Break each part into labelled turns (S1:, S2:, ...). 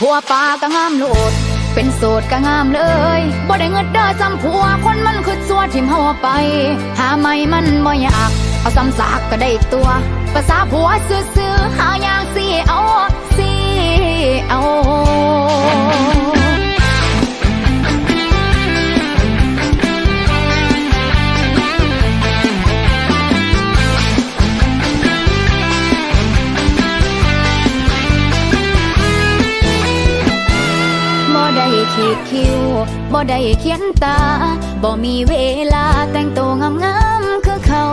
S1: ผัวปลาก็งามโลด เป็นโสดก็งามเลยบ่ได้เงิดเด้อซ้ำผัวคนมันคือสัวทิมเฮาไป หาไม่มันบ่อยาก เอาซ้ำซากก็ได้ตัวภาษาผัวซื่อๆหาอย่ บ่ได้เขียนตา บ่มีเวลาแต่งตัวงามๆคือเขา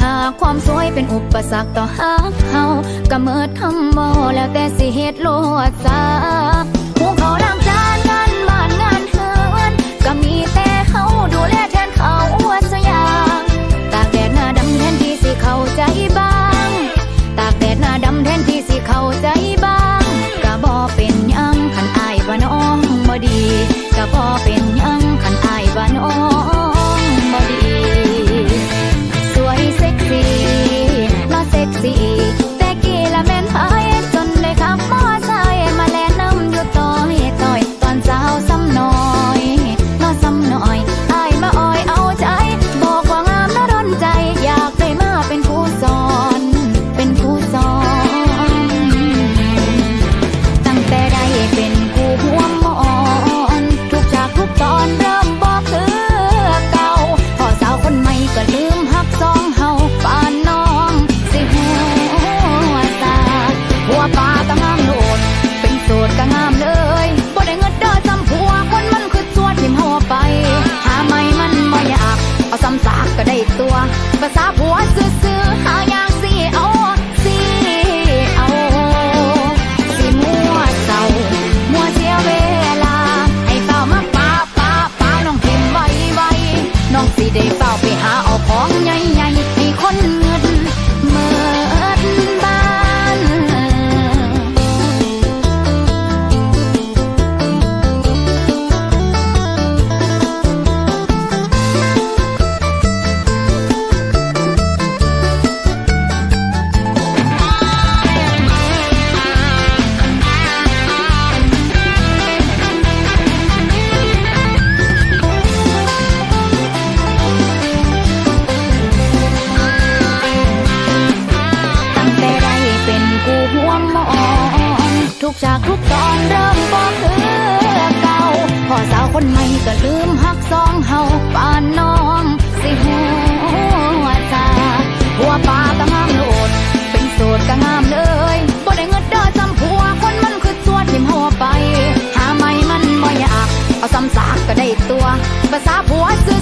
S1: หาความสวยเป็นอุปสรรคต่อหักเฮาก็เมิดคำบ่แล้วแต่สิเหตุโลดซาผู้เขา ทุกฉากทุกตอนเริ่มบ่คือเก่าพอสาวคนใหม่ก็ลืมหักสองเฮาป่านน้องสิหัวจาหัวปลาก็งามโลด เป็นโสดก็งามเลยบ่ได้เงินเด้อจำผัวคนมันคือสวดทิมหัวไป หาไม่มันบ่อยาก เอาซ้ำซากก็ได้ตัวภาษาผัวซื้